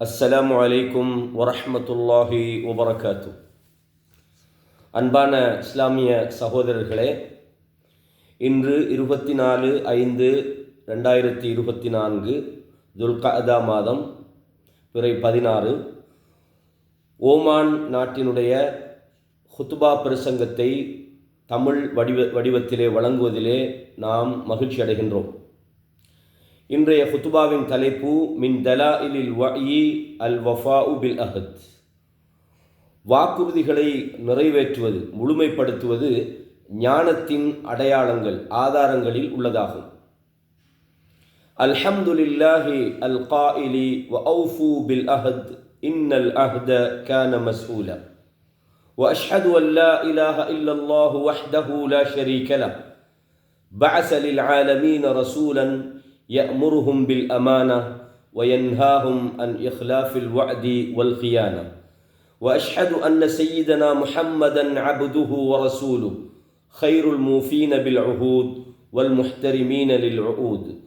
அஸ்ஸலாமு வலைக்கும் வரஹ்மத்துல்லாஹி வபரகாத்து. அன்பான இஸ்லாமிய சகோதரர்களே இன்று இருபத்தி நாலு ஐந்து ரெண்டாயிரத்தி இருபத்தி நான்கு துல்கதா மாதம் பிறை பதினாறு ஓமான் நாட்டினுடைய ஹுத்துபா பிரசங்கத்தை தமிழ் வடிவ வடிவத்திலே வழங்குவதிலே நாம் மகிழ்ச்சி அடைகின்றோம் இன்றைய ஹுத்துபாவின் தலைப்பு மின் தலாயிலில் வஇ அல் வஃபா பில் அஹத் வாக்குறுதிகளை நிறைவேற்றுவது முழுமைப்படுத்துவது ஞானத்தின் அடையாளங்கள் ஆதாரங்களில் உள்ளதாகும் அல்ஹம்துலில்லாஹி அல் காயிலி வ அவுஃபு பில் அஹத் இன்னல் அஹ்த கான மஸ்ஊலா واشهد ان لا اله الا الله وحده لا شريك له بعث للعالمين رسولا يأمرهم بالأمانة وينهاهم عن إخلاف الوعد والخيانة. وأشهد أن سيدنا محمدا عبده ورسوله خير الموفين بالعهود والمحترمين للعقود.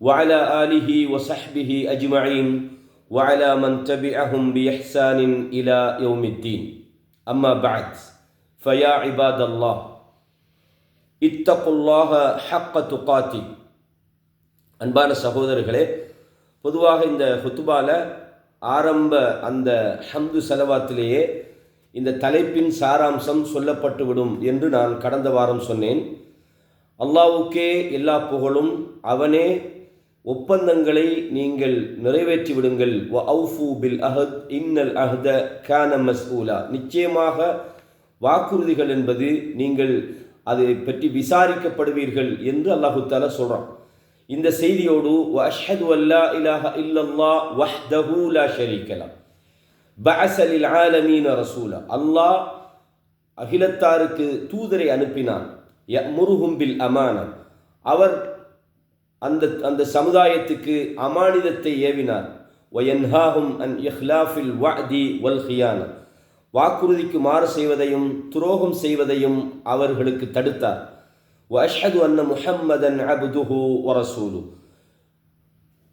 وعلى آله وصحبه أجمعين وعلى من تبعهم بإحسان إلى يوم الدين. أما بعد فيا عباد الله اتقوا الله حق تقاته. அன்பான சகோதரர்களே பொதுவாக இந்த ஹுத்துபாவில் ஆரம்ப அந்த ஹம்து செலவாத்திலேயே இந்த தலைப்பின் சாராம்சம் சொல்லப்பட்டுவிடும் என்று நான் கடந்த வாரம் சொன்னேன். அல்லாவுக்கே எல்லா புகழும் அவனே ஒப்பந்தங்களை நீங்கள் நிறைவேற்றி விடுங்கள். வ அவுஃபு பில் அஹத் இன்னல் அஹத கான மஸ்ஊலா. நிச்சயமாக வாக்குறுதிகள் என்பது நீங்கள் அதை பற்றி விசாரிக்கப்படுவீர்கள் என்று அல்லாஹு தாலா சொல்கிறான் இந்த செய்தியோடு அஷ்ஹது அல்லா இலாஹ இல்லல்லா வஹ்தஹு லா ஷரீக்கலா பஅசலில் ஆலமீன ரசூலா அல்லாஹ் அகிலத்தாருக்கு தூதரை அனுப்பினான். யமுருஹும் பில் அமான அவர் அந்த அந்த சமுதாயத்துக்கு அமானிதத்தை ஏவினார். ஒயன்ஹாஹும் அன் இஹ்லாஃபில் வஅதி வல் ஹியான வாக்குறுதிக்கு மாறு செய்வதையும் துரோகம் செய்வதையும் அவர்களுக்கு தடுத்தார். واشهد ان محمدا عبده ورسوله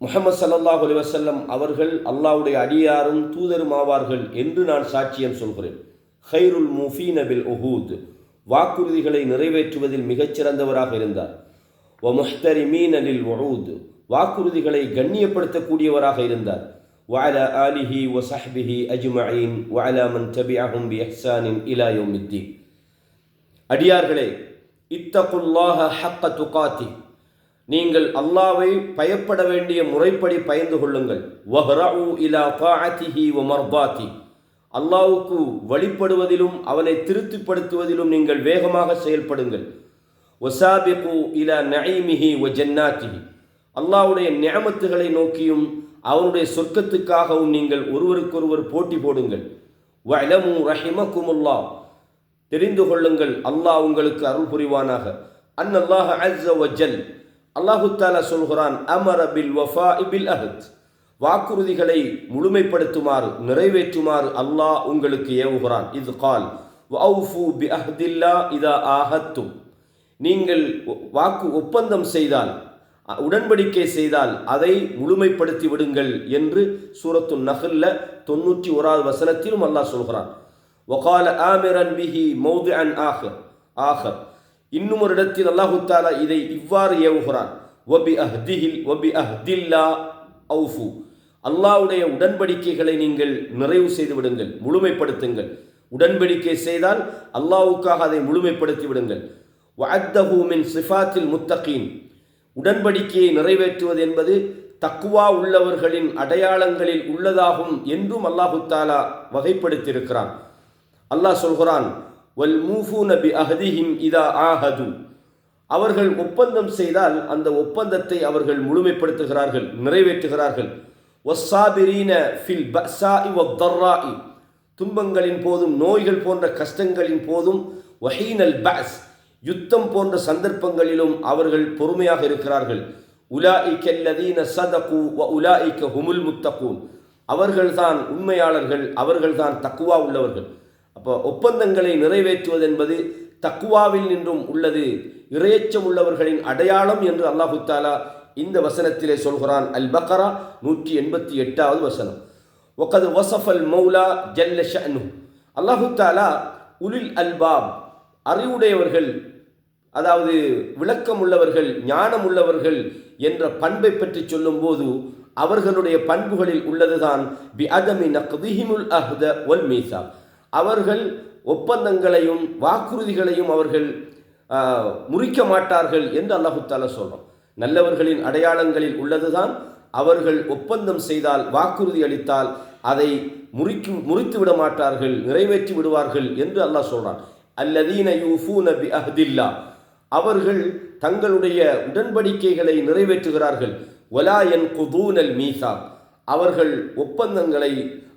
முஹம்மது சல்லல்லாஹு அலைஹி வஸல்லம் அவர்கள் அல்லாஹ்வுடைய அடியாரும் தூதரும் ஆவார்கள் என்று நான் சாட்சியம் சொல்கிறேன் ஹைருல் முஃபீன பில் உஹூத் வாக்குறுதிகளை நிறைவேற்றுவதில் மிகச்சிறந்தவராக இருந்தார் வ முஹ்தரிமீன லில் உஊத் வாக்குறுதிகளை கண்ணியப்படுத்தக்கூடியவராக இருந்தார் وعلى آله وصحبه أجمعين وعلى من تبعهم بإحسان إلى يوم الدين அடியார்களே இத்தகுல்லாஹ ஹக்க துகாத்தி. நீங்கள் அல்லாவை பயப்பட வேண்டிய முறைப்படி பயந்து கொள்ளுங்கள். வஹ்ரஉ இலா தாஅத்திஹி வ மர்பாத்தி அல்லாவுக்கு வழிபடுவதிலும் அவனை திருப்திப்படுத்துவதிலும் நீங்கள் வேகமாக செயல்படுங்கள். ஒசாபிகு இலா நঈமிஹி வ ஜன்னாத்திஹி. அல்லாவுடைய நியமத்துகளை நோக்கியும் அவனுடைய சொர்க்கத்துக்காகவும் நீங்கள் ஒருவருக்கொருவர் போட்டி போடுங்கள். வலமு ரஹிமக்குமுல்லா தெரிந்து கொள்ளுங்கள் அல்லாஹ் உங்களுக்கு அருள் புரிவானாக. அன் அல்லாஹ் அஸ்ஸ வஜல். அல்லாஹு தாலா சொல்கிறான் அமர் அபில் வஃபா இபில் அஹத். வாக்குறுதிகளை முழுமைப்படுத்துமாறு நிறைவேற்றுமாறு அல்லாஹ் உங்களுக்கு ஏவுகிறான். இது கால் வஃபு பி அஹ்தில்லா இதா ஆஹத்தும். நீங்கள் வாக்கு ஒப்பந்தம் செய்தால் உடன்படிக்கை செய்தால் அதை முழுமைப்படுத்தி விடுங்கள் என்று சூரத்து நகல்ல தொண்ணூற்றி ஓராவது வசனத்திலும் அல்லாஹ் சொல்கிறான். ஒகால ஆமிரன் பிஹி மௌது அன் ஆஹர் ஆஹர் இன்னும் ஒரு இடத்தில் அல்லாஹு தாலா இதை இவ்வாறு ஏவுகிறான் ஒபி அஹ்திஹில் ஒபி அஹ்தில்லா அவுஃபு அல்லாவுடைய உடன்படிக்கைகளை நீங்கள் நிறைவு செய்து விடுங்கள். முழுமைப்படுத்துங்கள். உடன்படிக்கை செய்தால் அல்லாவுக்காக அதை முழுமைப்படுத்தி விடுங்கள். வஅத்தஹு சிஃபாத்தில் முத்தகீன். உடன்படிக்கையை நிறைவேற்றுவது என்பது தக்குவா உள்ளவர்களின் அடையாளங்களில் உள்ளதாகும் என்றும் அல்லாஹு தாலா வகைப்படுத்தியிருக்கிறான். அல்லாஹ் சொல்கிறான் வல் மூஃபு நபி அஹதிஹிம் இதா ஆஹது. அவர்கள் ஒப்பந்தம் செய்தால் அந்த ஒப்பந்தத்தை அவர்கள் முழுமைப்படுத்துகிறார்கள் நிறைவேற்றுகிறார்கள். ஒஸ்ஸாபிரீன ஃபில் பஸாஇ வத்தர்ராஇ துன்பங்களின் போதும் நோய்கள் போன்ற கஷ்டங்களின் போதும் வஹீனல் பஸ். யுத்தம் போன்ற சந்தர்ப்பங்களிலும் அவர்கள் பொறுமையாக இருக்கிறார்கள். உலாஇக்க அல்லதீன சதகு வ உலாஇக்க ஹுமுல் முத்தகூன். அவர்கள்தான் உண்மையாளர்கள் அவர்கள்தான் தக்குவா உள்ளவர்கள். அப்போ ஒப்பந்தங்களை நிறைவேற்றுவது என்பது தக்குவாவில் நின்றும் உள்ளது. இறையச்சம் உள்ளவர்களின் அடையாளம் என்று அல்லாஹு தாலா இந்த வசனத்திலே சொல்கிறான். அல் பக்கரா நூற்றி எண்பத்தி எட்டாவது வசனம். ஒக்கது வசஃபல் மௌலா ஜல்ல ஷனு அல்லாஹு தாலா உலில் அல்பாப் அறிவுடையவர்கள் அதாவது விளக்கம் உள்ளவர்கள் ஞானம் உள்ளவர்கள் என்ற பண்பை பற்றி சொல்லும்போது அவர்களுடைய பண்புகளில் உள்ளதுதான். பி அதமி நக்திஹிமுல் அஹ்த ஒல் மீசா அவர்கள் ஒப்பந்தங்களையும் வாக்குறுதிகளையும் அவர்கள் முறிக்க மாட்டார்கள் என்று அல்லாஹு சொல்கிறோம் நல்லவர்களின் அடையாளங்களில் உள்ளதுதான். அவர்கள் ஒப்பந்தம் செய்தால் வாக்குறுதி அளித்தால் அதை முறிக்கு முறித்து விட மாட்டார்கள் நிறைவேற்றி விடுவார்கள் என்று அல்லாஹ் சொல்கிறான் அல்லதீன யூஃபூன பி அஹ்தில்லா அவர்கள் தங்களுடைய உடன்படிக்கைகளை நிறைவேற்றுகிறார்கள். ஒலா என் குதூனல் மீசா அவர்கள் ஒப்பந்தங்களை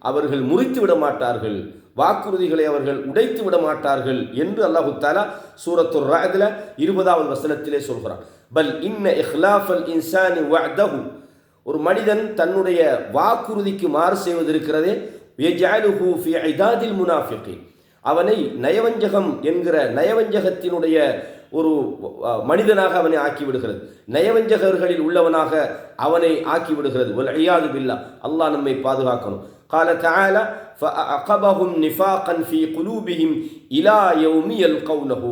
அவர்கள் முறித்து விட மாட்டார்கள். வாக்குறுதிகளை அவர்கள் உடைத்து விட மாட்டார்கள் என்று அல்லாஹு தாலா சூரத்துர் ராதில் இருபதாவது வசனத்திலே சொல்கிறான். பல் இன்ன இஹ்லாஃபல் இன்சானி ஒரு மனிதன் தன்னுடைய வாக்குறுதிக்கு மாறு செய்வதிருக்கிறதே எஜாலுஹு ஃபி ஐதாதில் முனாஃபிகின். அவனை நயவஞ்சகம் என்கிற நயவஞ்சகத்தினுடைய ஒரு மனிதனாக அவனை ஆக்கிவிடுகிறது. நயவஞ்சகர்களில் உள்ளவனாக அவனை ஆக்கிவிடுகிறது. ஒரு ஐயாது பில்லா. அல்லாஹ் நம்மை பாதுகாக்கணும். قال تعالى فأعقبهم نفاقا في قلوبهم إلى يوم يلقونه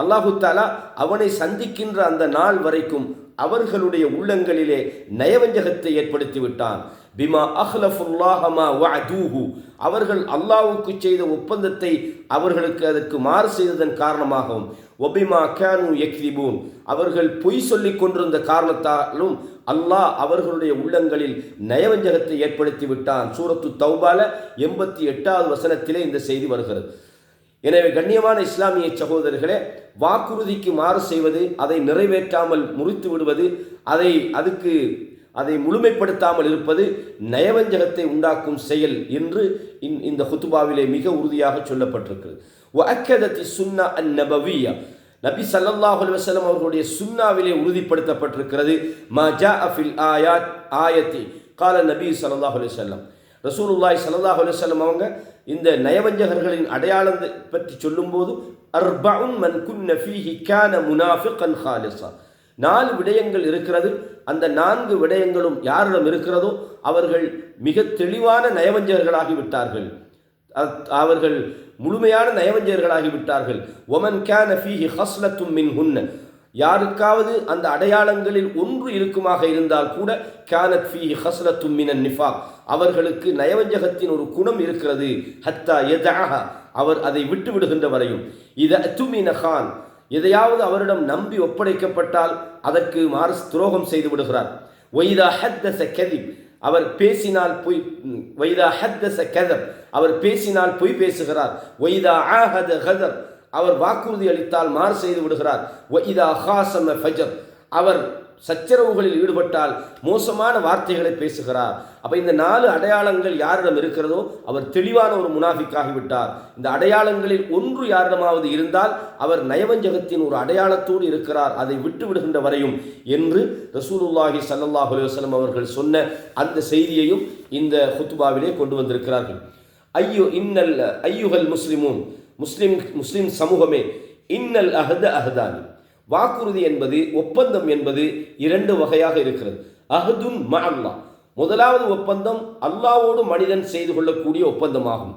அல்லாஹு தாலா அவனை சந்திக்கின்ற அந்த நாள் வரைக்கும் அவர்களுடைய உள்ளங்களிலே நயவஞ்சகத்தை ஏற்படுத்தி விட்டான் பிமா அஹ்லஃபுல்லாஹமா வஅதூஹு. அவர்கள் அல்லாஹ்வுக்கு செய்த ஒப்பந்தத்தை அவர்களுக்கு அதற்கு மாறு செய்ததன் காரணமாகவும் ஒபிமா கேனு எக்ரிபூன் அவர்கள் பொய் சொல்லிக் கொண்டிருந்த காரணத்தாலும் அல்லாஹ் அவர்களுடைய உள்ளங்களில் நயவஞ்சகத்தை ஏற்படுத்தி விட்டான் சூரத்து தௌபால எண்பத்தி எட்டாவது வசனத்திலே இந்த செய்தி வருகிறது. எனவே கண்ணியமான இஸ்லாமிய சகோதரர்களே வாக்குறுதிக்கு மாறு செய்வது அதை நிறைவேற்றாமல் முறித்து விடுவது அதை அதுக்கு அதை முழுமைப்படுத்தாமல் இருப்பது நயவஞ்சகத்தை உண்டாக்கும் செயல் என்று இன் இந்த ஹுத்துபாவிலே மிக உறுதியாக சொல்லப்பட்டிருக்கிறது. வஅக்கதத்தி சுன்னா அன் நபவியா நபி சல்லாஹ் அலுவலம் அவர்களுடைய சுன்னாவிலே உறுதிப்படுத்தப்பட்டிருக்கிறது. மஜா அஃபில் ஃபில் ஆயாத் ஆயத்தி. கால நபி சல்லாஹ் அலுவலம் ரசூலுல்லாய் ரசூலுல்லாஹி அலுவலம் அவங்க இந்த நயவஞ்சகர்களின் அடையாளத்தை பற்றி சொல்லும்போது அர்பவுன் மன் குன்ன ஃபீஹி கான முனாஃபிகன் ஹாலிஸா. நாலு விடயங்கள் இருக்கிறது. அந்த நான்கு விடயங்களும் யாரிடம் இருக்கிறதோ அவர்கள் மிக தெளிவான நயவஞ்சகர்களாகி விட்டார்கள். அவர்கள் முழுமையான நயவஞ்சகர்களாகி விட்டார்கள். ஒமன் கேன ஃபீஹி ஹஸ்லத்தும் மின் ஹுன்ன யாருக்காவது அந்த அடையாளங்களில் ஒன்று இருக்குமாக இருந்தால் கூட கேனத் ஃபி ஹஸ்லத்தும் மினன் நிஃபாக். அவர்களுக்கு நயவஞ்சகத்தின் ஒரு குணம் இருக்கிறது. ஹத்தா எதாக அவர் அதை விட்டு விடுகின்ற வரையும். இத துமின ஹான். எதையாவது அவரிடம் நம்பி ஒப்படைக்கப்பட்டால் அதற்கு மாறு துரோகம் செய்து விடுகிறார். ஒய்தா ஹத்தச கதிப். அவர் பேசினால் பொய் வைதா ஹத்தச கதப். அவர் பேசினால் பொய் பேசுகிறார். ஒய்தா ஆஹத ஹதப். அவர் வாக்குறுதி அளித்தால் மாறு செய்து விடுகிறார். இதா ஹாசம ஃபஜர். அவர் சச்சரவுகளில் ஈடுபட்டால் மோசமான வார்த்தைகளை பேசுகிறார். அப்போ இந்த நாலு அடையாளங்கள் யாரிடம் இருக்கிறதோ அவர் தெளிவான ஒரு முனாஃபிக்காகிவிட்டார். இந்த அடையாளங்களில் ஒன்று யாரிடமாவது இருந்தால் அவர் நயவஞ்சகத்தின் ஒரு அடையாளத்தோடு இருக்கிறார். அதை விட்டு விடுகின்ற வரையும் என்று ரசூலுல்லாஹி சல்லாஹ் அலுவலம் அவர்கள் சொன்ன அந்த செய்தியையும் இந்த ஹுத்துபாவிலே கொண்டு வந்திருக்கிறார்கள். ஐயோ இன்னல் ஐயுகல் முஸ்லிமும் முஸ்லிம் முஸ்லிம் சமூகமே இன்னல் அஹத அஹதானி. வாக்குறுதி என்பது ஒப்பந்தம் என்பது இரண்டு வகையாக இருக்கிறது. அஹதுன் மஅல்லா முதலாவது ஒப்பந்தம் அல்லாவோடு மனிதன் செய்து கொள்ளக்கூடிய ஒப்பந்தமாகும்.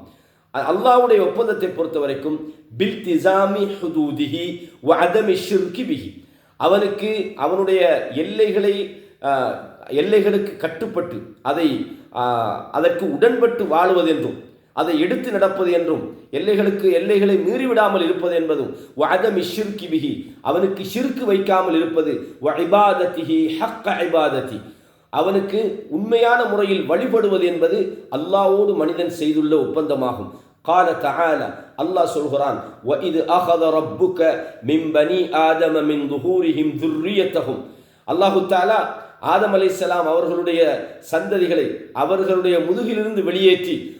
அல்லாவுடைய அல்லாஹ்வுடைய ஒப்பந்தத்தை பொறுத்த வரைக்கும் பில் திசாமி ஹுதூதிஹி வதமி அதமி ஷிர்கி பிஹி. அவனுக்கு அவனுடைய எல்லைகளை எல்லைகளுக்கு கட்டுப்பட்டு அதை அதற்கு உடன்பட்டு வாழ்வதென்றும் அதை எடுத்து நடப்பது என்றும் எல்லைகளுக்கு எல்லைகளை மீறிவிடாமல் இருப்பது என்பதும் வஅதமி ஷிர்கி பிஹி அவனுக்கு ஷிர்கு வைக்காமல் இருப்பது வ இபாதத்திஹி ஹக்க இபாதத்தி அவனுக்கு உண்மையான முறையில் வழிபடுவது என்பது அல்லாஹ்வோடு மனிதன் செய்துள்ள ஒப்பந்தமாகும் قال تعالى அல்லாஹ் சொல்கிறான் وَإِذْ أَخَذَ رَبُّكَ مِنْ بَنِي آدَمَ مِنْ ظُهُورِهِمْ ذُرِّيَّتَهُمْ அல்லாஹு தாலா ஆதம் அலை சலாம் அவர்களுடைய சந்ததிகளை அவர்களுடைய முதுகிலிருந்து வெளியேற்றி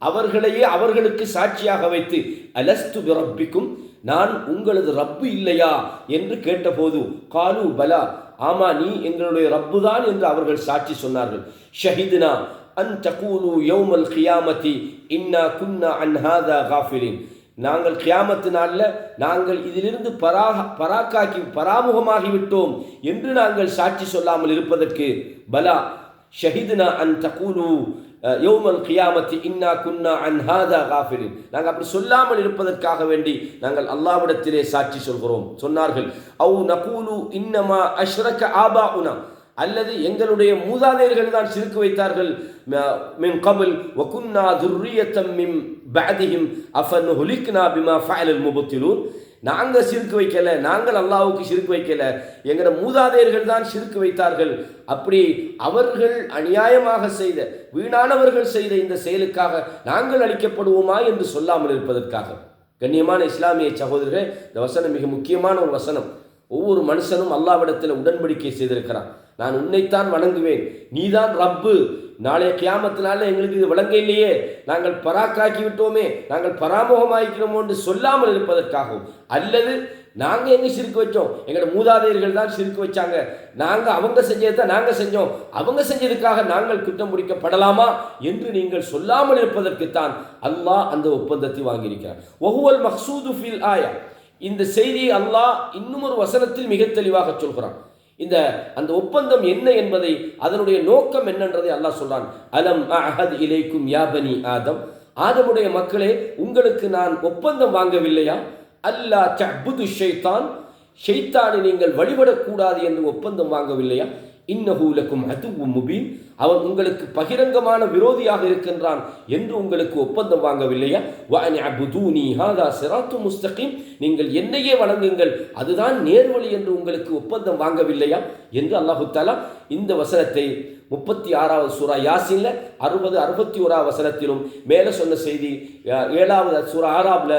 அவர்களையே அவர்களுக்கு சாட்சியாக வைத்து அலஸ்து பிறப்பிக்கும் நான் உங்களது ரப்பு இல்லையா? என்று கேட்டபோது காலு பலா ஆமா நீ எங்களுடைய ரப்பு தான் என்று அவர்கள் சாட்சி சொன்னார்கள். ஷஹிதுனா அன் தகூலு யோமல் கியாமதி இன்னா குன்னா அன் ஹாதா காஃபிலின் நாங்கள் கியாமத்து நாளில் நாங்கள் இதிலிருந்து பராக பராக்காக்கி பராமுகமாகிவிட்டோம் என்று நாங்கள் சாட்சி சொல்லாமல் இருப்பதற்கு பலா. ஷஹிதுனா அன் தகூலு யோமல் கியாமத்தி இன்னா குன்னா அன் ஹாதா காஃபிரின். நாங்கள் அப்படி சொல்லாமல் இருப்பதற்காக வேண்டி நாங்கள் அல்லாவிடத்திலே சாட்சி சொல்கிறோம். சொன்னார்கள் அவு நகூலு இன்னமா அஷ்ரக ஆபா உனா அல்லது எங்களுடைய மூதாதையர்கள் தான் சிறுக்கு வைத்தார்கள். மின் கபில் வகுன்னா துர்ரியத்தம் மிம் பேதிஹிம் அஃபன் ஹுலிக்னா பிமா ஃபயலல் முபத்திலூன். நாங்கள் சிறுக்கு வைக்கல நாங்கள் அல்லாவுக்கு சிறுக்கு வைக்கல. எங்களோட மூதாதையர்கள் தான் சிறுக்கு வைத்தார்கள். அப்படி அவர்கள் அநியாயமாக செய்த வீணானவர்கள் செய்த இந்த செயலுக்காக நாங்கள் அளிக்கப்படுவோமா என்று சொல்லாமல் இருப்பதற்காக. கண்ணியமான இஸ்லாமிய சகோதரர்கள் இந்த வசனம் மிக முக்கியமான ஒரு வசனம். ஒவ்வொரு மனுஷனும் அல்லாவிடத்தில் உடன்படிக்கை செய்திருக்கிறான். நான் உன்னைத்தான் வணங்குவேன். நீதான் ரப்பு. நாளைய கியாமத்தினால எங்களுக்கு இது விளங்க இல்லையே. நாங்கள் பராக்காக்கி விட்டோமே நாங்கள் பராமுகமாக்கிறோமோ என்று சொல்லாமல் இருப்பதற்காகவும். அல்லது நாங்கள் எங்கே சிரிக்க வச்சோம்? எங்களோட மூதாதையர்கள் தான் சிரிக்க வச்சாங்க. நாங்கள் அவங்க செஞ்சதை தான் நாங்கள் செஞ்சோம். அவங்க செஞ்சதுக்காக நாங்கள் குற்றம் முடிக்கப்படலாமா என்று நீங்கள் சொல்லாமல் இருப்பதற்குத்தான் அல்லாஹ் அந்த ஒப்பந்தத்தை வாங்கியிருக்கிறார். ஒஹுவல் மஹ்சூது ஃபில் ஆயா. இந்த செய்தியை அல்லாஹ் இன்னும் ஒரு வசனத்தில் மிக தெளிவாக சொல்கிறான். இந்த அந்த ஒப்பந்தம் என்ன என்பதை அதனுடைய நோக்கம் என்னன்றதை அல்லாஹ் சொல்றான். அலம் அஹத் இலைக்கும் யாபனி ஆதம். ஆதமுடைய மக்களே உங்களுக்கு நான் ஒப்பந்தம் வாங்கவில்லையா? அல்லா தபுது ஷைத்தான் ஷைத்தானை நீங்கள் வழிபடக்கூடாது என்று ஒப்பந்தம் வாங்கவில்லையா? இன்னஹூலக்கும் அதுவும் முபீன். அவன் உங்களுக்கு பகிரங்கமான விரோதியாக இருக்கின்றான் என்று உங்களுக்கு ஒப்பந்தம் வாங்கவில்லையா? வானி அபுதூனி ஹாதா சிராத்து முஸ்தகிம். நீங்கள் என்னையே வணங்குங்கள் அதுதான் நேர்வழி என்று உங்களுக்கு ஒப்பந்தம் வாங்கவில்லையா? என்று அல்லாஹு தாலா இந்த வசனத்தை முப்பத்தி ஆறாவது சூரா யாசின்ல அறுபது அறுபத்தி ஓராவது வசனத்திலும் மேலே சொன்ன செய்தி ஏழாவது சூரா ஆறாவில்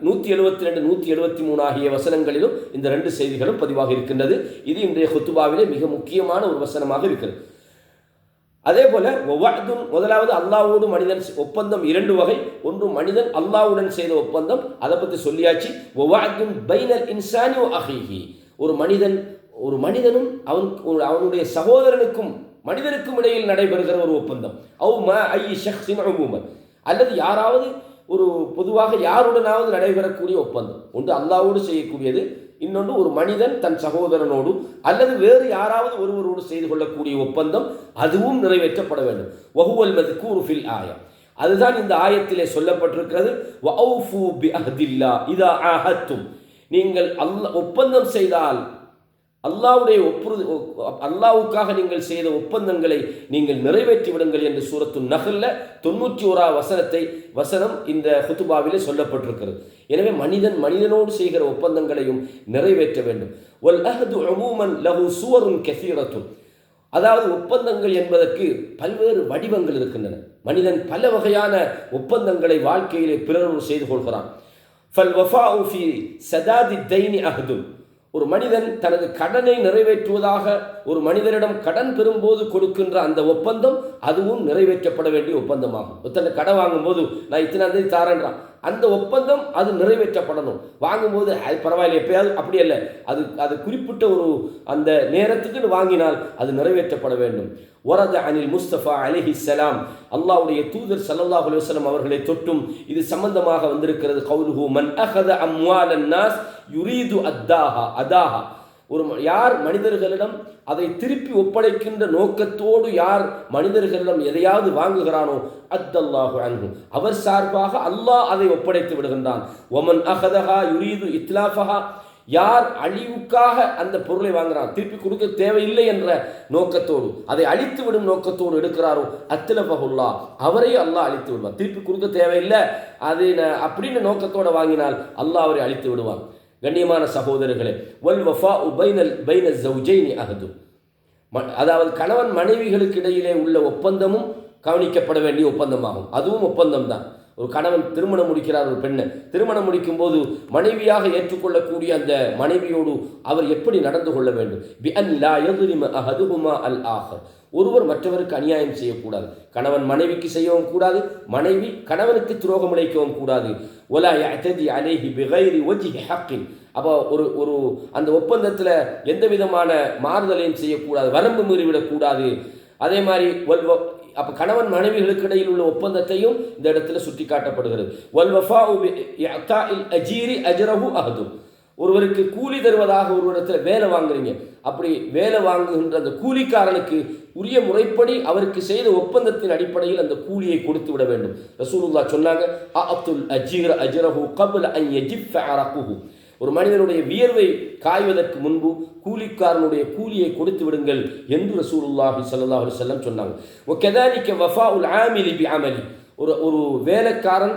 நூற்றி எழுபத்தி ரெண்டு நூற்றி எழுபத்தி மூணு ஆகிய வசனங்களிலும் இந்த ரெண்டு செய்திகளும் பதிவாக இருக்கின்றது. இது இன்றைய ஹொத்துபாவிலே மிக முக்கியமான ஒரு வசனமாக இருக்கிறது. அதே போல ஒவ்வொருத்தும் முதலாவது அல்லாவோடு மனிதன் ஒப்பந்தம் இரண்டு வகை. ஒன்று மனிதன் அல்லாவுடன் செய்த ஒப்பந்தம் அதை பற்றி சொல்லியாச்சு. ஒவ்வொருத்தும் பைனல் இன்சானியோ அஹிஹி. ஒரு மனிதன் ஒரு மனிதனும் அவன் அவனுடைய சகோதரனுக்கும் மனிதனுக்கும் இடையில் நடைபெறுகிற ஒரு ஒப்பந்தம். அவு ம ஐ ஷக்ஸின் அல்லது யாராவது ஒரு பொதுவாக யாருடனாவது நடைபெறக்கூடிய ஒப்பந்தம். ஒன்று அல்லாவோடு செய்யக்கூடியது இன்னொன்று ஒரு மனிதன் தன் சகோதரனோடு அல்லது வேறு யாராவது ஒருவரோடு செய்து கொள்ளக்கூடிய ஒப்பந்தம் அதுவும் நிறைவேற்றப்பட வேண்டும். வகுவல் மது கூறுஃபில் ஆயம் அதுதான் இந்த ஆயத்திலே சொல்லப்பட்டிருக்கிறது. இதா ஆஹத்தும். நீங்கள் அல்ல ஒப்பந்தம் செய்தால் அல்லாவுடைய ஒப்புறுதி அல்லாவுக்காக நீங்கள் செய்த ஒப்பந்தங்களை நீங்கள் நிறைவேற்றி விடுங்கள் என்று சூரத்து நகல்ல தொண்ணூற்றி ஓரா வசனத்தை வசனம் இந்த ஹுத்துபாவிலே சொல்லப்பட்டிருக்கிறது. எனவே மனிதன் மனிதனோடு செய்கிற ஒப்பந்தங்களையும் நிறைவேற்ற வேண்டும். ஒல் அஹது அமூமன் லஹு சுவரும் கெசீரத்தும் அதாவது ஒப்பந்தங்கள் என்பதற்கு பல்வேறு வடிவங்கள் இருக்கின்றன. மனிதன் பல வகையான ஒப்பந்தங்களை வாழ்க்கையிலே பிறரோடு செய்து கொள்கிறான். ஃபல் வஃபா சதாதி தைனி அஹதும் ஒரு மனிதன் தனது கடனை நிறைவேற்றுவதாக ஒரு மனிதரிடம் கடன் பெறும்போது கொடுக்கின்ற அந்த ஒப்பந்தம் அதுவும் நிறைவேற்றப்பட வேண்டிய ஒப்பந்தமாகும். ஒருத்தனை கடன் வாங்கும்போது நான் இத்தனை தேதி அந்த ஒப்பந்தம் அது நிறைவேற்றப்படணும். வாங்கும்போது அது பரவாயில்ல எப்பயாவது அப்படி அல்ல. அது அது குறிப்பிட்ட ஒரு அந்த நேரத்துக்குன்னு வாங்கினால் அது நிறைவேற்றப்பட வேண்டும். ஒரத அனில் முஸ்தபா அலிஹி சலாம் அல்லாவுடைய தூதர் சல்லல்லாஹ் அலுவலம் அவர்களை தொட்டும் இது சம்பந்தமாக வந்திருக்கிறது. கவுலுஹு மன் அஹத அம்வால் நாஸ் யுரீது அத்தாஹா அதாஹா. ஒரு யார் மனிதர்களிடம் அதை திருப்பி ஒப்படைக்கின்ற நோக்கத்தோடு யார் மனிதர்களிடம் எதையாவது வாங்குகிறானோ அத்தல்லாஹு அன்பு அவர் சார்பாக அல்லாஹ் அதை ஒப்படைத்து விடுகின்றான். ஒமன் அஹதஹா யுரீது இத்லாஃபஹா. யார் அழிவுக்காக அந்த பொருளை வாங்குறான் திருப்பி கொடுக்க தேவையில்லை என்ற நோக்கத்தோடு அதை அழித்து விடும் நோக்கத்தோடு எடுக்கிறாரோ அத்திலபகுல்லா அவரையும் அல்லாஹ் அழித்து விடுவான். திருப்பி கொடுக்க தேவையில்லை அது அப்படின்னு நோக்கத்தோடு வாங்கினால் அல்லாஹ் அவரை அழித்து விடுவான். கண்ணியமான சகோதரர்களே வல் வஃபா உபைனல் பைன ஜவுஜைனி அகது அதாவது கணவன் மனைவிகளுக்கு இடையிலே உள்ள ஒப்பந்தமும் கவனிக்கப்பட வேண்டிய ஒப்பந்தமாகும். அதுவும் ஒப்பந்தம் தான் ஒரு கணவன் திருமணம் முடிக்கிறார் ஒரு பெண்ணை திருமணம் முடிக்கும் போது மனைவியாக ஏற்றுக்கொள்ளக்கூடிய அந்த மனைவியோடு அவர் எப்படி நடந்து கொள்ள வேண்டும்? பி அன் லா யதுலிம அல் ஆஹர். ஒருவர் மற்றவருக்கு அநியாயம் செய்யக்கூடாது கணவன் மனைவிக்கு செய்யவும் கூடாது மனைவி கணவனுக்கு துரோகம் இழைக்கவும் கூடாது ஒலா யஅததி அலைஹி பிகைரி வஜ்ஹி ஹக்கின் அப்போ ஒரு ஒரு அந்த ஒப்பந்தத்தில் எந்த விதமான மாறுதலையும் செய்யக்கூடாது வரம்பு மீறிவிடக்கூடாது அதே மாதிரி அப்போ கணவன் மனைவிகளுக்கு இடையில் உள்ள ஒப்பந்தத்தையும் இந்த இடத்துல சுட்டி காட்டப்படுகிறது வல் வஃபா அஜீரி அஜரஹு அஹது ஒருவருக்கு கூலி தருவதாக ஒரு வேலை வாங்குறீங்க. அப்படி வேலை வாங்குகின்ற அந்த கூலிக்காரனுக்கு உரிய முறைப்படி அவருக்கு செய்த ஒப்பந்தத்தின் அடிப்படையில் அந்த கூலியை கொடுத்து விட வேண்டும். ரசூலுல்லா சொன்னாங்க அப்துல் அஜீர அஜ்ரஹு கபுல் அன் யஜிஃப அரகுஹு ஒரு மனிதனுடைய வியர்வை காய்வதற்கு முன்பு கூலிக்காரனுடைய கூலியை கொடுத்து விடுங்கள் என்று ரசூலுல்லாஹி ஸல்லல்லாஹு அலைஹி வஸல்லம் சொன்னாங்க. ஒகதாலிக வஃபாஉல் ஆமிலி பி அமலி. ஒரு ஒரு வேலைக்காரன்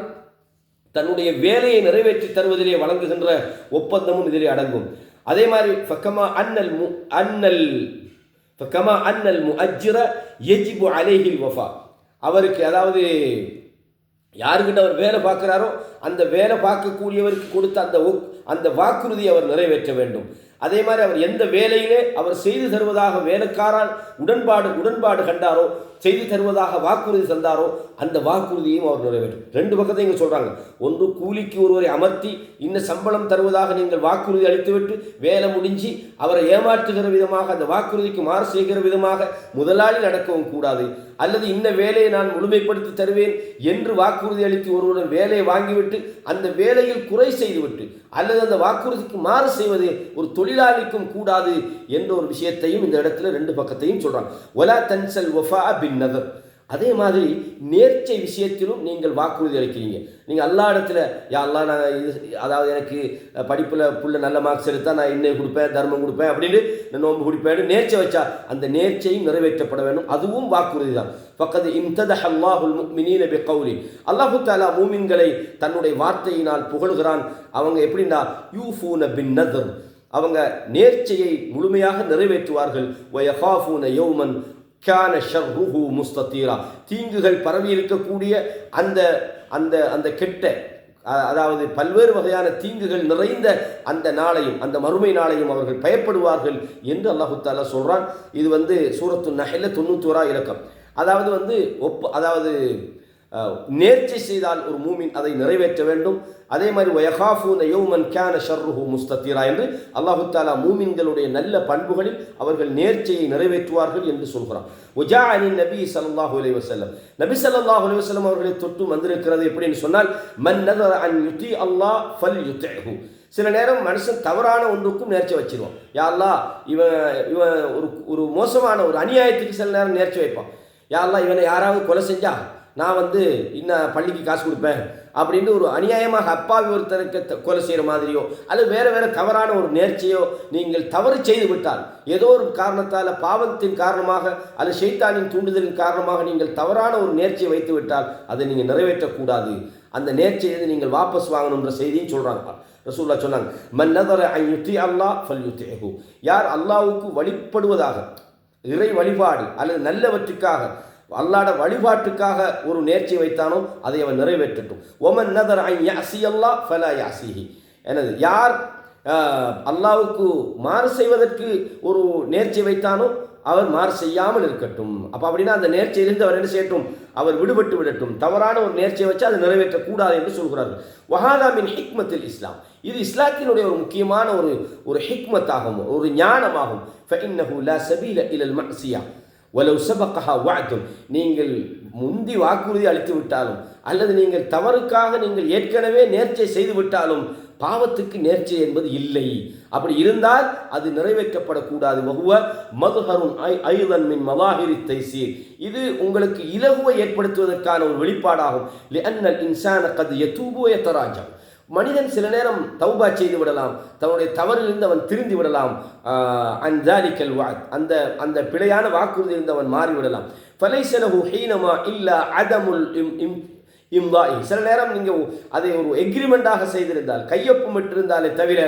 தன்னுடைய வேலையை நிறைவேற்றி தருவதிலே வழங்குகின்ற ஒப்பந்தமும் இதிலே அடங்கும். அதே மாதிரி ஃபக்கமா அன்னல் மு அன்னல் ஃபக்கமா அன்னல் மு அஜ்ர எஜிபு அலேஹில் வஃபா. அவருக்கு அதாவது யாருக்கிட்ட அவர் வேலை பார்க்குறாரோ அந்த வேலை பார்க்கக்கூடியவருக்கு கொடுத்த அந்த ஒக்- அந்த வாக்குறுதியை அவர் நிறைவேற்ற வேண்டும். அதே மாதிரி அவர் எந்த வேலையிலே அவர் செய்து தருவதாக வேலைக்காரால் உடன்பாடு உடன்பாடு கண்டாரோ செய்து தருவதாக வாக்குறுதி தந்தாரோ அந்த வாக்குறுதியும் அவர் நிறைவேற்றும். ரெண்டு பக்கத்தை இங்கே சொல்கிறாங்க ஒன்று கூலிக்கு ஒருவரை அமர்த்தி இன்ன சம்பளம் தருவதாக நீங்கள் வாக்குறுதி அளித்துவிட்டு வேலை முடிஞ்சு அவரை ஏமாற்றுகிற விதமாக அந்த வாக்குறுதிக்கு மாறு செய்கிற விதமாக முதலாளி நடக்கவும் கூடாது. அல்லது இன்ன வேலையை நான் முழுமைப்படுத்தி தருவேன் என்று வாக்குறுதி அளித்து ஒருவருடன் வேலையை வாங்கிவிட்டு அந்த வேலையில் குறை செய்துவிட்டு அல்லது அந்த வாக்குறுதிக்கு மாறு செய்வது ஒரு தொழிலாளிக்கும் கூடாது என்ற ஒரு விஷயத்தையும் இந்த இடத்துல ரெண்டு பக்கத்தையும் சொல்கிறான் ஒலா தன்சல் ஒஃபா பின் நதர். அதே மாதிரி நேர்ச்சை விஷயத்திலும் நீங்கள் வாக்குறுதி அளிக்கிறீங்க. நீங்கள் எல்லா இடத்துல யா நான் இது அதாவது எனக்கு படிப்பில் புள்ள நல்ல மார்க்ஸ் எடுத்தால் நான் இன்னும் கொடுப்பேன் தர்மம் கொடுப்பேன் அப்படின்னு நோன்பு கொடுப்பேன் நேர்ச்சை வச்சா அந்த நேர்ச்சையும் நிறைவேற்றப்பட வேண்டும். அதுவும் வாக்குறுதி தான். பக்கத்து இம்ததஹ் அல்லாஹுல் முக்மினீன பி கௌலி அல்லாஹு தாலா மூமின்களை தன்னுடைய வார்த்தையினால் புகழ்கிறான். அவங்க எப்படின்னா யூஃபூன பின் நதர் அவங்க நேர்ச்சையை முழுமையாக நிறைவேற்றுவார்கள். வயஹாஃபூன யௌமன். கான ஷர்ருஹு முஸ்தீரா தீங்குகள் பரவி இருக்கக்கூடிய அந்த அந்த அந்த கெட்ட அதாவது பல்வேறு வகையான தீங்குகள் நிறைந்த அந்த நாளையும் அந்த மறுமை நாளையும் அவர்கள் பயப்படுவார்கள் என்று அல்லாஹு தாலா சொல்கிறான் இது வந்து சூரத்து நஹில தொண்ணூத்தோரா இலக்கம். அதாவது வந்து ஒப்பு அதாவது நேர்ச்சி செய்தால் ஒரு மூமின் அதை நிறைவேற்ற வேண்டும். அதே மாதிரி வயகாஃபூன யௌமன் கேன ஷர்ருஹு முஸ்தத்தீரா என்று அல்லாஹு தாலா மூமின்களுடைய நல்ல பண்புகளில் அவர்கள் நேர்ச்சியை நிறைவேற்றுவார்கள் என்று சொல்கிறான். உஜாஅனி நபி ஸல்லல்லாஹு அலி வசல்லம் நபி ஸல்லல்லாஹு அலி வஸல்லம் அவர்களை தொட்டு வந்திருக்கிறது எப்படின்னு சொன்னால் மன் நதர அன் யுதி அல்லாஹ் ஃபல் யுத்திஹு சில நேரம் மனுஷன் தவறான ஒன்றுக்கும் நேர்ச்சி வச்சிருவான். யாரெல்லாம் அல்லாஹ் இவன் இவன் ஒரு ஒரு மோசமான ஒரு அநியாயத்துக்கு சில நேரம் நேர்ச்சி வைப்பான். யாரெல்லாம் இவனை யாராவது கொலை செஞ்சா? நான் வந்து இன்னும் பள்ளிக்கு காசு கொடுப்பேன் அப்படின்னு ஒரு அநியாயமாக அப்பாவி ஒருத்தருக்கு கொலை செய்கிற மாதிரியோ அல்லது வேறு வேறு தவறான ஒரு நேர்ச்சியோ நீங்கள் தவறு செய்து விட்டால் ஏதோ ஒரு காரணத்தால் பாவத்தின் காரணமாக அல்லது சைத்தானின் தூண்டுதலின் காரணமாக நீங்கள் தவறான ஒரு நேர்ச்சியை வைத்து விட்டால் அதை நீங்கள் நிறைவேற்றக்கூடாது. அந்த நேர்ச்சியை நீங்கள் வாபஸ் வாங்கணுன்ற செய்தியும் சொல்கிறாங்க ரசூல்லா சொன்னாங்க மன் நதர அன் யுத்தி அல்லாஹ் ஃபல் யுத்திஹு யார் அல்லாவுக்கு வழிபடுவதாக இறை வழிபாடு அல்லது நல்லவற்றுக்காக அல்லாட வழிபாட்டுக்காக ஒரு நேர்ச்சி வைத்தானோ அதை அவன் நிறைவேற்றட்டும். ஒமன் நதர் ஐ யாசி அல்லா ஃபலா யாசிஹி எனது யார் அல்லாவுக்கு மாறு செய்வதற்கு ஒரு நேர்ச்சி வைத்தானோ அவர் மாறு செய்யாமல் இருக்கட்டும். அப்போ அப்படின்னா அந்த நேர்ச்சியிலிருந்து அவர் என்ன செய்யட்டும்? அவர் விடுபட்டு விடட்டும். தவறான ஒரு நேர்ச்சியை வச்சு அதை நிறைவேற்றக்கூடாது என்று சொல்கிறார்கள். வஹாதாமின் ஹிக்மத்தில் இஸ்லாம். இது இஸ்லாத்தினுடைய ஒரு முக்கியமான ஒரு ஒரு ஹிக்மத்தாகும் ஒரு ஞானமாகும் ஃபைன்னஹு லா சபீல இலல் மசியா ஒலவ் சபக்கஹா வாத்தும் நீங்கள் முந்தி வாக்குறுதி அளித்து விட்டாலும் அல்லது நீங்கள் தவறுக்காக நீங்கள் ஏற்கனவே நேர்ச்சை செய்து விட்டாலும் பாவத்துக்கு நேர்ச்சை என்பது இல்லை. அப்படி இருந்தால் அது நிறைவேற்றப்படக்கூடாது. வகுவ மதுஹரும் ஐதன் மின் மவாஹிரி தைசீர். இது உங்களுக்கு இலகுவை ஏற்படுத்துவதற்கான ஒரு வெளிப்பாடாகும். இன்சான கது எத்தூபோ எத்தராஜம் மனிதன் சில நேரம் தௌபா செய்து விடலாம். தன்னுடைய தவறிலிருந்து அவன் திருந்தி விடலாம். அன்சாலிக்கல் வா அந்த அந்த பிழையான வாக்குறுதியிலிருந்து அவன் மாறிவிடலாம் ஃபலைசலஹு ஹீனமா இல்லா அதமுல் இம் இம் இம்வாயி சில நேரம் நீங்கள் அதை ஒரு எக்ரிமெண்ட்டாக செய்திருந்தால் கையொப்பமிட்டிருந்தாலே தவிர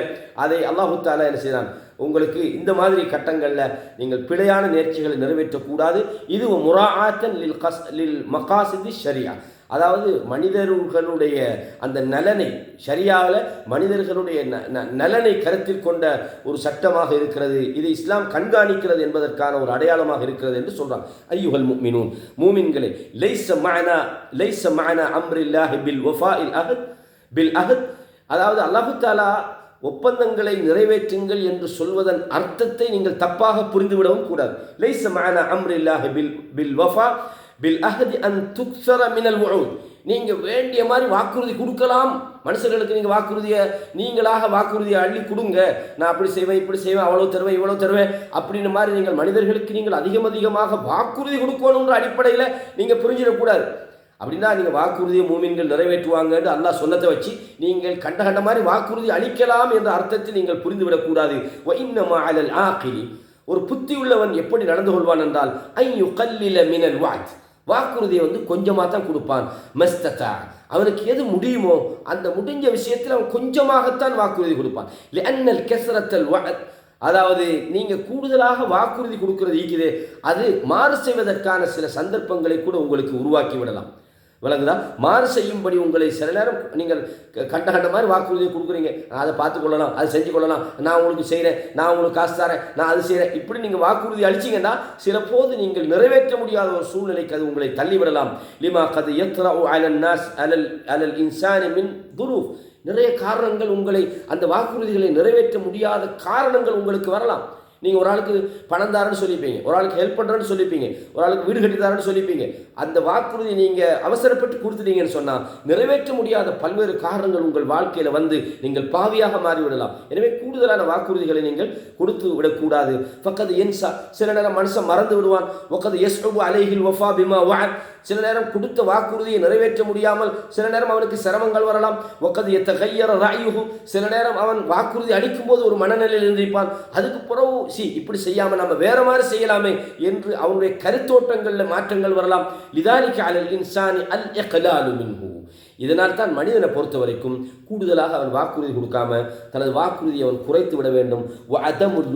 அதை அல்லாஹு தாலா என்ன செய்தான்? உங்களுக்கு இந்த மாதிரி கட்டங்களில் நீங்கள் பிழையான நேர்ச்சிகளை நிறைவேற்றக்கூடாது. இது முராஆத்தன் லில் கஸ் லில் மகாசிதி ஷரியா. அதாவது மனிதர்களுடைய அந்த நலனை சரியாக மனிதர்களுடைய ந- ந- நலனை கருத்தில் கொண்ட ஒரு சட்டமாக இருக்கிறது. இது இஸ்லாம் கண்காணிக்கிறது என்பதற்கான ஒரு அடையாளமாக இருக்கிறது என்று சொல்றாங்க. ஐயுகல் முக்மினூன் மூமின்களை லைச மானா லைச மானா அம்ரில்லாஹி பில் வஃபாஇல் அஹத் பில் அஹத். அதாவது அல்லாஹு தாலா ஒப்பந்தங்களை நிறைவேற்றுங்கள் என்று சொல்வதன் அர்த்தத்தை நீங்கள் தப்பாக புரிந்துவிடவும் கூடாது. லைச மானா அம்ரில்லாஹி பில் பில் வஃபா பில் அஹதி அன் துக்சர மினல் உஊத் நீங்கள் வேண்டிய மாதிரி வாக்குறுதி கொடுக்கலாம். மனுஷர்களுக்கு நீங்கள் வாக்குறுதியை நீங்களாக வாக்குறுதியை அள்ளி கொடுங்க. நான் அப்படி செய்வேன் இப்படி செய்வேன் அவ்வளோ தருவேன் இவ்வளோ தருவேன் அப்படின்னு மாதிரி நீங்கள் மனிதர்களுக்கு நீங்கள் அதிகம் அதிகமாக வாக்குறுதி கொடுக்கணுன்ற அடிப்படையில் நீங்கள் புரிஞ்சிடக்கூடாது. அப்படின்னா நீங்கள் வாக்குறுதியை மூமின்கள் நிறைவேற்றுவாங்கன்னு அல்லாஹ் சொன்னதை வச்சு நீங்கள் கண்ட கண்ட மாதிரி வாக்குறுதி அளிக்கலாம் என்ற அர்த்தத்தில் நீங்கள் புரிந்துவிடக்கூடாது. இன்னமா அலல் ஆக்கிலி ஒரு புத்தி உள்ளவன் எப்படி நடந்து கொள்வான் என்றால் ஐயோ கல்லில மினல் வாத். வாக்குறுதியை வந்து கொஞ்சமாக தான் கொடுப்பான். மஸ்ததா. அவனுக்கு எது முடியுமோ அந்த முடிஞ்ச விஷயத்தில் அவன் கொஞ்சமாகத்தான் வாக்குறுதி கொடுப்பான். லென்னல் கெசரத்தல் அதாவது நீங்கள் கூடுதலாக வாக்குறுதி கொடுக்கறது இருக்குது அது மாறு செய்வதற்கான சில சந்தர்ப்பங்களை கூட உங்களுக்கு உருவாக்கி விடலாம். விளங்குதா? மாறு செய்யும்படி உங்களை சில நேரம் நீங்கள் கண்ட கண்ட மாதிரி வாக்குறுதியை கொடுக்குறீங்க. அதை பார்த்து கொள்ளலாம் அதை செஞ்சு கொள்ளலாம். நான் உங்களுக்கு செய்கிறேன் நான் உங்களுக்கு காசு தரேன் நான் அது செய்கிறேன் இப்படி நீங்கள் வாக்குறுதி அளிச்சிங்கன்னா சில போது நீங்கள் நிறைவேற்ற முடியாத ஒரு சூழ்நிலைக்கு அது உங்களை தள்ளிவிடலாம். லிமா கது எத்ரா அலல் நாஸ் அலல் அலல் இன்சானி மின் துருஃப். நிறைய காரணங்கள் உங்களை அந்த வாக்குறுதிகளை நிறைவேற்ற முடியாத காரணங்கள் உங்களுக்கு வரலாம். நீங்கள் ஒரு ஆளுக்கு பணம் தாரன்னு சொல்லிப்பீங்க ஒரு ஆளுக்கு ஹெல்ப் பண்ணுறேன்னு சொல்லிப்பீங்க ஒரு ஆளுக்கு வீடு கட்டி தரேன்னு சொல்லிப்பீங்க அந்த வாக்குறுதி நீங்கள் அவசரப்பட்டு கொடுத்துட்டீங்கன்னு சொன்னால் நிறைவேற்ற முடியாத பல்வேறு காரணங்கள் உங்கள் வாழ்க்கையில் வந்து நீங்கள் பாவியாக மாறிவிடலாம். எனவே கூடுதலான வாக்குறுதிகளை நீங்கள் கொடுத்து விடக்கூடாது. பக்கத்து என்சா சில நேரம் மனுஷன் மறந்து விடுவான். ஒக்கது எஸ் அலைஹில் ஒஃபா பிமா வான் சில நேரம் கொடுத்த வாக்குறுதியை நிறைவேற்ற முடியாமல் சில நேரம் அவனுக்கு சிரமங்கள் வரலாம். ஒக்கது எத்த கையற ராயுகு சில நேரம் அவன் வாக்குறுதி அளிக்கும் போது ஒரு மனநிலையில் இருந்திருப்பான். அதுக்கு பிறகு சி இப்படி செய்யாமல் நம்ம வேற மாதிரி செய்யலாமே என்று அவனுடைய கருத்தோட்டங்களில் மாற்றங்கள் வரலாம். லிதானிக்கு அலல் இன்சானி அல் எகலாலு மின்ஹு. இதனால் தான் மனிதனை பொறுத்த வரைக்கும் கூடுதலாக அவன் வாக்குறுதி கொடுக்காம தனது வாக்குறுதியை அவன் குறைத்து விட வேண்டும். அதமுல்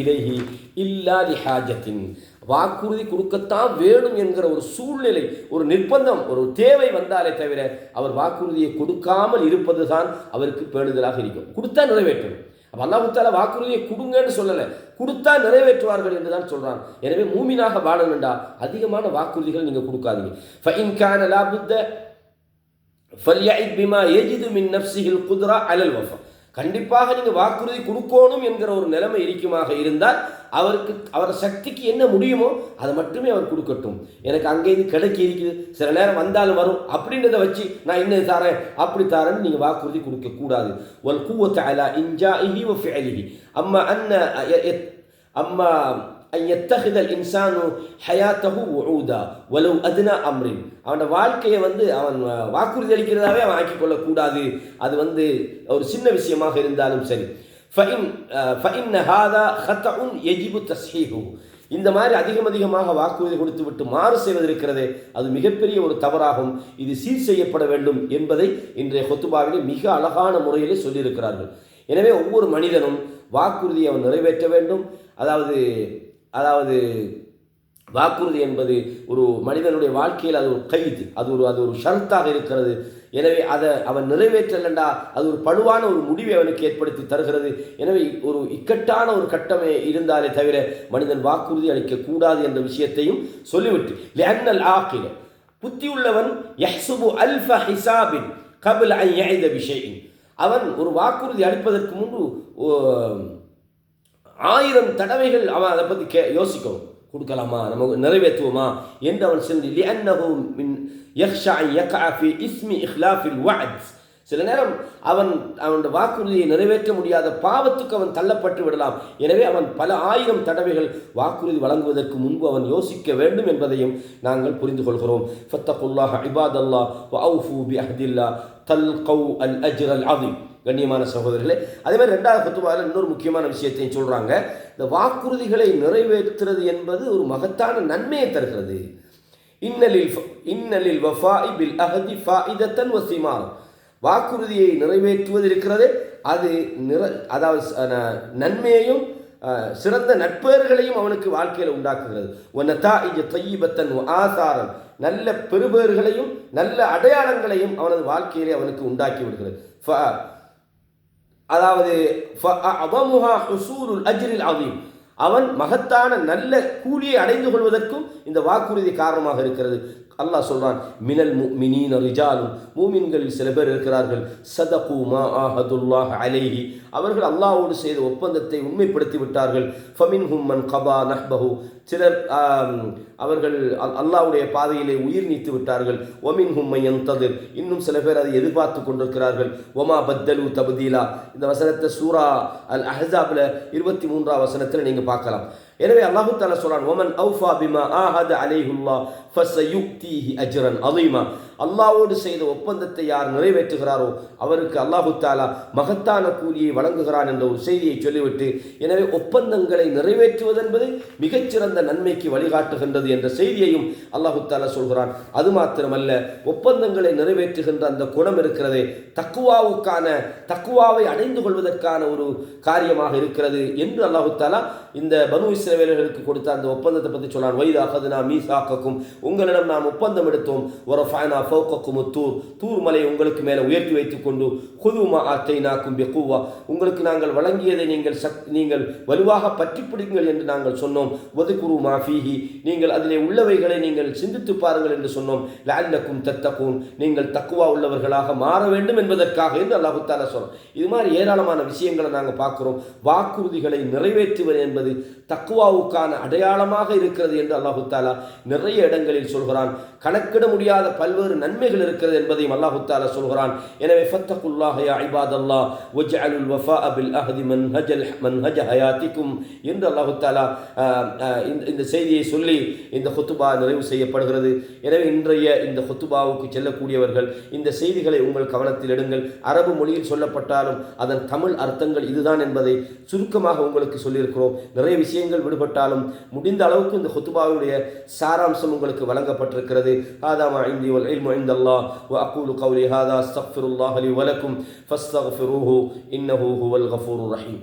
இலேஹி இல்லாதி ஹாஜத்தின் வாக்குறுதி கொடுக்கத்தான் வேணும் என்கிற ஒரு சூழ்நிலை ஒரு நிர்பந்தம் ஒரு தேவை வந்தாலே தவிர அவர் வாக்குறுதியை கொடுக்காமல் இருப்பது தான் அவருக்கு பேணுதலாக இருக்கும். கொடுத்தா நிறைவேற்றணும் அப்போ அல்லாஹுத்தால வாக்குறுதியை கொடுங்கன்னு சொல்லலை. கொடுத்தா நிறைவேற்றுவார்கள் என்று தான் சொல்கிறான் எனவே மூமினாக வாழணுண்டா அதிகமான வாக்குறுதிகள் நீங்கள் கொடுக்காதீங்க. ஃபைன் கான லாபுத்த ஃபல்யஇத் பிமா ஏஜிது மின் நஃப்ஸிஹில் குதிரா அலல் வஃபா. கண்டிப்பாக நீங்கள் வாக்குறுதி கொடுக்கணும் என்கிற ஒரு நிலைமை இருக்குமாக இருந்தால் அவருக்கு அவர் சக்திக்கு என்ன முடியுமோ அதை மட்டுமே அவர் கொடுக்கட்டும் எனக்கு அங்கே இது கிடைக்கி இருக்குது சில நேரம் வந்தாலும் வரும் அப்படின்றத வச்சு நான் இன்னும் தரேன் அப்படி தரேன்னு நீங்கள் வாக்குறுதி கொடுக்கக்கூடாது ஒல் கூவத்த அலா இன்ஜா இஹி ஒ ஃபிஅலிஹி அம்மா அன்ன அம்மா أن يتخذ الإنسان حياته وعودا ولو أدنى أمر அவனோட வாழ்க்கையை வந்து அவன் வாக்குறுதி அளிக்கிறதாவே அவன் ஆக்கிக் கொள்ளக்கூடாது அது வந்து ஒரு சின்ன விஷயமாக இருந்தாலும் சரி எஜிபு இந்த மாதிரி அதிகம் அதிகமாக வாக்குறுதி கொடுத்து விட்டு மாறு செய்வதற்கிறது அது மிகப்பெரிய ஒரு தவறாகும். இது சீர் செய்யப்பட வேண்டும் என்பதை இன்றைய கொத்துபாவிலே மிக அழகான முறையிலே சொல்லியிருக்கிறார்கள். எனவே ஒவ்வொரு மனிதனும் வாக்குறுதியை அவன் நிறைவேற்ற வேண்டும். அதாவது அதாவது வாக்குறுதி என்பது ஒரு மனிதனுடைய வாழ்க்கையில் அது ஒரு கைது அது ஒரு அது ஒரு ஷர்த்தாக இருக்கிறது. எனவே அதை அவன் நிறைவேற்றலண்டா. அது ஒரு பழுவான ஒரு முடிவை அவனுக்கு ஏற்படுத்தி தருகிறது. எனவே ஒரு இக்கட்டான ஒரு கட்டமே இருந்தாலே தவிர மனிதன் வாக்குறுதி அளிக்கக்கூடாது என்ற விஷயத்தையும் சொல்லிவிட்டு லேன்னல் ஆக்கில புத்தியுள்ளவன் யஹ்சுபு அல்ஃப ஹிசாபின் கபில் ஐ யஐத அவன் ஒரு வாக்குறுதி அளிப்பதற்கு முன்பு ஆயிரம் தடவைகள் அவன் அதை பற்றி கே யோசிக்கணும் கொடுக்கலாமா? நம்ம நிறைவேற்றுவோமா? என்று அவன் சென்று லியன்னகும் மின் சில நேரம் அவன் அவனுடைய வாக்குறுதியை நிறைவேற்ற முடியாத பாவத்துக்கு அவன் தள்ளப்பட்டு விடலாம். எனவே அவன் பல ஆயிரம் தடவைகள் வாக்குறுதி வழங்குவதற்கு முன்பு அவன் யோசிக்க வேண்டும் என்பதையும் நாங்கள் புரிந்து கொள்கிறோம். ஃபத்தகுல்லாஹ் இபாதல்லா வ பி அஹ்தில்லா தல் கௌ அல் அஜ்ர் அல் அதிம் கண்ணியமான சகோதரர்களே அதே மாதிரி ரெண்டாவது பத்துவாவில் இன்னொரு முக்கியமான விஷயத்தையும் சொல்கிறாங்க இந்த வாக்குறுதிகளை நிறைவேற்றுறது என்பது ஒரு மகத்தான நன்மையை தருகிறது. இன்னலில் இன்னலில் வஃபாஇ பில் அஹதி ஃபாயிதத்தன் வசிமான் வாக்குறுதியை நிறைவேற்றுவது இருக்கிறது அது நிற அதாவது நன்மையையும் சிறந்த நட்பேர்களையும் அவனுக்கு வாழ்க்கையில் உண்டாக்குகிறது. ஒன்னதா இங்க தையீபத்தன் ஆசாரம் நல்ல பெருபேர்களையும் நல்ல அடையாளங்களையும் அவனது வாழ்க்கையிலே அவனுக்கு உண்டாக்கி விடுகிறது. அதாவது அஜ்ரில் அவீம் அவன் மகத்தான நல்ல கூலியை அடைந்து கொள்வதற்கும் இந்த வாக்குறுதி காரணமாக இருக்கிறது. அல்லாஹ் சொல்றான் மினல் மினீன் ரிஜாலும் மூமின்களில் சில பேர் இருக்கிறார்கள் சதகு மா ஆஹதுல்லாஹ் அலைஹி அவர்கள் அல்லாஹோடு செய்த ஒப்பந்தத்தை உண்மைப்படுத்தி விட்டார்கள் ஃபமின்ஹும் ஹும்மன் கபா நஹ்பஹு சிலர் அவர்கள் அல்- பாதையிலே உயிர் நீத்து விட்டார்கள் ஒமின் ஹும்மை எந்தது இன்னும் சில பேர் அதை எதிர்பார்த்து கொண்டிருக்கிறார்கள் ஒமா பத்தலு தபதீலா இந்த வசனத்தை சூரா அல் அஹாபில் இருபத்தி மூன்றாம் வசனத்தில் நீங்கள் பார்க்கலாம். எனவே அல்லாஹு தாலா சொல்றான் ஒமன் அவுஃபா பிமா ஆஹத அலைஹுல்லா ஃபஸயுக்தீஹி அஜ்ரன் அலீமா. அல்லாவோடு செய்த ஒப்பந்தத்தை யார் நிறைவேற்றுகிறாரோ அவருக்கு அல்லாஹு தாலா மகத்தான கூலியை வழங்குகிறான் என்ற ஒரு செய்தியை சொல்லிவிட்டு எனவே ஒப்பந்தங்களை நிறைவேற்றுவது என்பது மிகச்சிறந்த நன்மைக்கு வழிகாட்டுகின்றது என்ற செய்தியையும் அல்லாஹு தாலா சொல்கிறான். அது மாத்திரமல்ல ஒப்பந்தங்களை நிறைவேற்றுகின்ற அந்த குணம் இருக்கிறதே தக்குவாவுக்கான தக்குவாவை அடைந்து கொள்வதற்கான ஒரு காரியமாக இருக்கிறது என்று அல்லாஹு தாலா இந்த பனு இஸ்ரவேலர்களுக்கு கொடுத்த அந்த ஒப்பந்தத்தை பற்றி சொன்னார் வைதா அகதுனா மீசாக்கும் உங்களிடம் நாம் ஒப்பந்தம் எடுத்தோம். ஒரு ஃபைனா ஃபோக்கக்கும் தூர். தூர் மலை உங்களுக்கு மேலே உயர்த்தி வைத்துக் கொண்டு குதுமா ஆத்தை நாக்கும் பெக்குவா உங்களுக்கு நாங்கள் வழங்கியதை நீங்கள் சக் நீங்கள் வலுவாக பற்றி பிடிங்கள் என்று நாங்கள் சொன்னோம். ஒதுக்குரு மாஃபீஹி நீங்கள் அதிலே உள்ளவைகளை நீங்கள் சிந்தித்து பாருங்கள் என்று சொன்னோம். லால்லக்கும் தத்தக்கும் நீங்கள் தக்குவா உள்ளவர்களாக மாற வேண்டும் என்பதற்காக என்று அல்லாஹு தாலா சொல்றோம் இது மாதிரி ஏராளமான விஷயங்களை நாங்கள் பார்க்குறோம். வாக்குறுதிகளை நிறைவேற்றுவது என்பது தக்குவாவுக்கான அடையாளமாக இருக்கிறது என்று அல்லாஹு தாலா நிறைய இடங்களில் சொல்கிறான். கணக்கிட முடியாத பல்வேறு நன்மைகள் இருக்கிறது என்பதையும் அல்லாஹு தாலா சொல்கிறான். எனவே ஃபத்தகுல்லாஹயா ஐபாதல்லா இபாதல்லாஹ் வஜ்அலுல் வஃபா அபில் அஹதி மன்ஹஜல் மன்ஹஜ ஹயாத்திக்கும் என்று அல்லாஹு தாலா இந்த இந்த செய்தியை சொல்லி இந்த ஹொத்துபா நிறைவு செய்யப்படுகிறது. எனவே இன்றைய இந்த ஹொத்துபாவுக்கு செல்லக்கூடியவர்கள் இந்த செய்திகளை உங்கள் கவனத்தில் எடுங்கள். அரபு மொழியில் சொல்லப்பட்டாலும் அதன் தமிழ் அர்த்தங்கள் இதுதான் என்பதை சுருக்கமாக உங்களுக்கு சொல்லியிருக்கிறோம். நிறைய விஷயங்கள் விடுபட்டாலும் முடிந்த அளவுக்கு இந்த ஹுத்துபாவுடைய சாராம்சம் உங்களுக்கு வழங்கப்பட்டிருக்கிறது هذا ما عندي والعلم عند الله وأقول قولي هذا استغفر الله لي ولكم فاستغفروه إنه هو الغفور الرحيم